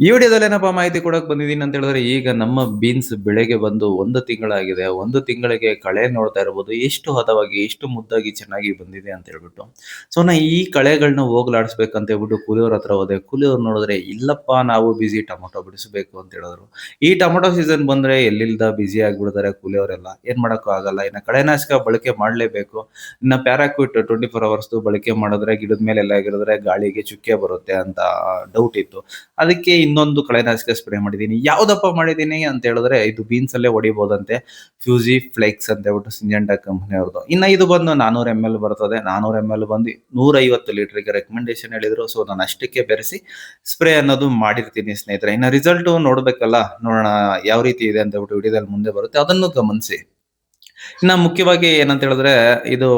ಈ ವಿಡಿಯೋದಲ್ಲಿ ಏನಪ್ಪ ಮಾಹಿತಿ ಕೊಡಕ್ ಬಂದಿದ್ದೀನಿ ಅಂತ ಹೇಳಿದ್ರೆ, ಈಗ ನಮ್ಮ ಬೀನ್ಸ್ ಬೆಳೆಗೆ ಬಂದು ಒಂದು ತಿಂಗಳಾಗಿದೆ. ಒಂದು ತಿಂಗಳಿಗೆ ಕಳೆ ನೋಡ್ತಾ ಇರಬಹುದು ಎಷ್ಟು ಹದವಾಗಿ, ಎಷ್ಟು ಮುದ್ದಾಗಿ ಚೆನ್ನಾಗಿ ಬಂದಿದೆ ಅಂತ ಹೇಳ್ಬಿಟ್ಟು. ಸೊ ನಾ ಈ ಕಳೆಗಳನ್ನ ಹೋಗ್ಲಾಡಿಸ್ಬೇಕಂತ ಹೇಳ್ಬಿಟ್ಟು ಕೂಲಿಯವ್ರ ಹತ್ರ ಹೋದೆ. ಕೂಲಿಯವ್ರು ನೋಡಿದ್ರೆ, ಇಲ್ಲಪ್ಪ, ನಾವು ಬಿಸಿ ಟೊಮೊಟೊ ಬಿಡಿಸಬೇಕು ಅಂತ ಹೇಳಿದ್ರು. ಈ ಟೊಮೊಟೊ ಸೀಸನ್ ಬಂದ್ರೆ ಎಲ್ಲಿಲ್ದ ಬಿಸಿ ಆಗಿಬಿಡ್ತಾರೆ ಕೂಲಿಯವರೆಲ್ಲ. ಏನ್ ಮಾಡೋಕ್ಕೂ ಆಗಲ್ಲ. ಇನ್ನ ಕಳೆನಾಶಕ ಬಳಕೆ ಮಾಡಲೇಬೇಕು. ಇನ್ನ ಪ್ಯಾರಾಕ್ವಿಟ್ ಟ್ವೆಂಟಿ ಫೋರ್ ಅವರ್ಸ್ ಬಳಕೆ ಮಾಡಿದ್ರೆ ಗಿಡದ ಮೇಲೆ ಎಲ್ಲ ಆಗಿರಿದ್ರೆ ಗಾಳಿಗೆ ಚುಕ್ಕೆ ಬರುತ್ತೆ ಅಂತ ಡೌಟ್ ಇತ್ತು. ಅದಕ್ಕೆ ಇನ್ನೊಂದು ಕಳೆನಾಶಕ ಸ್ಪ್ರೇ ಮಾಡಿದ್ದೀನಿ. ಯಾವ್ದಪ್ಪ ಮಾಡಿದ್ದೀನಿ ಅಂತ ಹೇಳಿದ್ರೆ ಇದು ಬೀನ್ಸ್ ಅಲ್ಲೇ ಹೊಡಿಬಹುದಂತೆ ಫ್ಯೂಸಿ ಫ್ಲೆಕ್ಸ್ ಅಂತ ಹೇಳ್ಬಿಟ್ಟು ಸಿಂಜೆಂಡಾ ಕಂಪನಿ ಅವ್ರದ್ದು ಇನ್ನ ಇದು ಬಂದು ನಾನೂರ ಎಂ ಎಲ್ ಬರ್ತದೆ. ನಾನೂರ ಎಂ ಎಲ್ ಬಂದು ನೂರ ಐವತ್ತು ಲೀಟರ್ಗೆ ರೆಕಮೆಂಡೇಶನ್ ಹೇಳಿದ್ರು. ಸೊ ನಾನು ಅಷ್ಟಕ್ಕೆ ಬೆರೆಸಿ ಸ್ಪ್ರೇ ಅನ್ನೋದು ಮಾಡಿರ್ತೀನಿ ಸ್ನೇಹಿತರೆ. ಇನ್ನ ರಿಸಲ್ಟ್ ನೋಡ್ಬೇಕಲ್ಲ. ನೋಡೋಣ ಯಾವ ರೀತಿ ಇದೆ ಅಂತ ಹೇಳ್ಬಿಟ್ಟು ವಿಡಿಯೋದಲ್ಲಿ ಮುಂದೆ ಬರುತ್ತೆ. ಅದನ್ನು ಗಮನಿಸಿ. ಇನ್ನ ಮುಖ್ಯವಾಗಿ ಏನಂತ ಹೇಳಿದ್ರೆ, ಇದು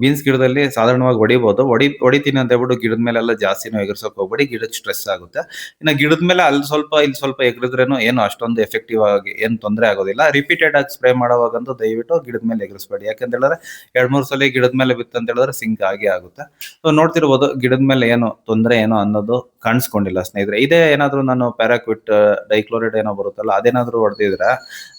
ಬೀನ್ಸ್ ಗಿಡದಲ್ಲಿ ಸಾಧಾರಣವಾಗಿ ಹೊಡಿಬಹುದು ಹೊಡಿ, ಹೊಡಿತೀನಿ ಅಂತ ಹೇಳ್ಬಿಟ್ಟು ಗಿಡದ ಮೇಲೆಲ್ಲ ಜಾಸ್ತಿನೂ ಎಗರ್ಸೋಕೆ ಹೋಗ್ಬೇಡಿ. ಗಿಡಕ್ಕೆ ಸ್ಟ್ರೆಸ್ ಆಗುತ್ತೆ. ಇನ್ನ ಗಿಡದ ಮೇಲೆ ಅಲ್ಲಿ ಸ್ವಲ್ಪ, ಇಲ್ಲಿ ಸ್ವಲ್ಪ ಎಗರಿದ್ರೇನು ಏನು ಅಷ್ಟೊಂದು ಎಫೆಕ್ಟಿವ್ ಆಗಿ ಏನು ತೊಂದರೆ ಆಗೋದಿಲ್ಲ. ರಿಪೀಟೆಡ್ ಆಗಿ ಸ್ಪ್ರೇ ಮಾಡೋವಾಗಂತೂ ದಯವಿಟ್ಟು ಗಿಡದ ಮೇಲೆ ಎಗರಿಸಬೇಡಿ. ಯಾಕಂತ ಹೇಳಿದ್ರೆ, ಎರಡ್ ಮೂರು ಸಲ ಗಿಡದ ಮೇಲೆ ಬಿತ್ತು ಅಂತ ಹೇಳಿದ್ರೆ ಸಿಂಕ್ ಆಗಿ ಆಗುತ್ತೆ. ಸೊ ನೋಡ್ತಿರ್ಬೋದು ಗಿಡದ ಮೇಲೆ ಏನು ತೊಂದರೆ ಏನೋ ಅನ್ನೋದು ಕಾಣಿಸ್ಕೊಂಡಿಲ್ಲ ಸ್ನೇಹಿತರೆ. ಇದೇ ಏನಾದ್ರು ನಾನು ಪ್ಯಾರಾಕ್ವಿಟ್, ಡೈಕ್ಲೋರೈಡ್ ಏನೋ ಬರುತ್ತಲ್ಲ, ಅದೇನಾದರೂ ಹೊಡೆದಿದ್ರೆ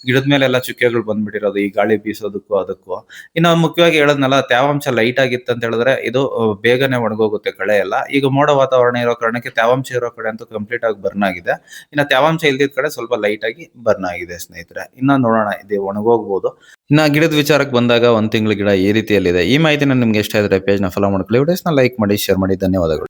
ಗಿಡದ ಮೇಲೆ ಎಲ್ಲ ಚುಕ್ಕೆಗಳು ಬಂದ್ಬಿಟ್ಟಿರೋದು, ಈ ಗಾಳಿ ಬೀಸೋದಕ್ಕೂ ಅದಕ್ಕೂ. ಇನ್ನು ಮುಖ್ಯವಾಗಿ ಹೇಳೋದ್ನಲ್ಲ, ತೇವಾಂಶ ಲೈಟ್ ಆಗಿತ್ತು ಅಂತ ಹೇಳಿದ್ರೆ ಇದು ಬೇಗನೆ ಒಣಗೋಗುತ್ತೆ ಕಳೆ ಎಲ್ಲ. ಈಗ ಮೋಡ ವಾತಾವರಣ ಇರೋ ಕಾರಣಕ್ಕೆ ತೇವಾಂಶ ಇರೋ ಕಡೆ ಅಂತೂ ಕಂಪ್ಲೀಟ್ ಆಗಿ ಬರ್ನ್ ಆಗಿದೆ. ಇನ್ನು ತೇವಾಂಶ ಇಲ್ದಿದ್ ಕಡೆ ಸ್ವಲ್ಪ ಲೈಟ್ ಆಗಿ ಬರ್ನ್ ಆಗಿದೆ ಸ್ನೇಹಿತರೆ. ಇನ್ನ ನೋಡೋಣ, ಇದು ಒಣಗೋಗ್ಬೋದು. ಇನ್ನ ಗಿಡದ ವಿಚಾರಕ್ಕೆ ಬಂದಾಗ ಒಂದು ತಿಂಗಳ ಗಿಡ ಈ ರೀತಿಯಲ್ಲಿದೆ. ಈ ಮಾಹಿತಿ ನಿಮ್ಗೆ ಇಷ್ಟ ಇದ್ರೆ ಪೇಜ್ನ ಫಾಲೋ ಮಾಡ್ಕೊಳ್ಳಿ. ವಿಡಿಯೋಸ್ನ ಲೈಕ್ ಮಾಡಿ ಶೇರ್ ಮಾಡಿ. ಧನ್ಯವಾದಗಳು.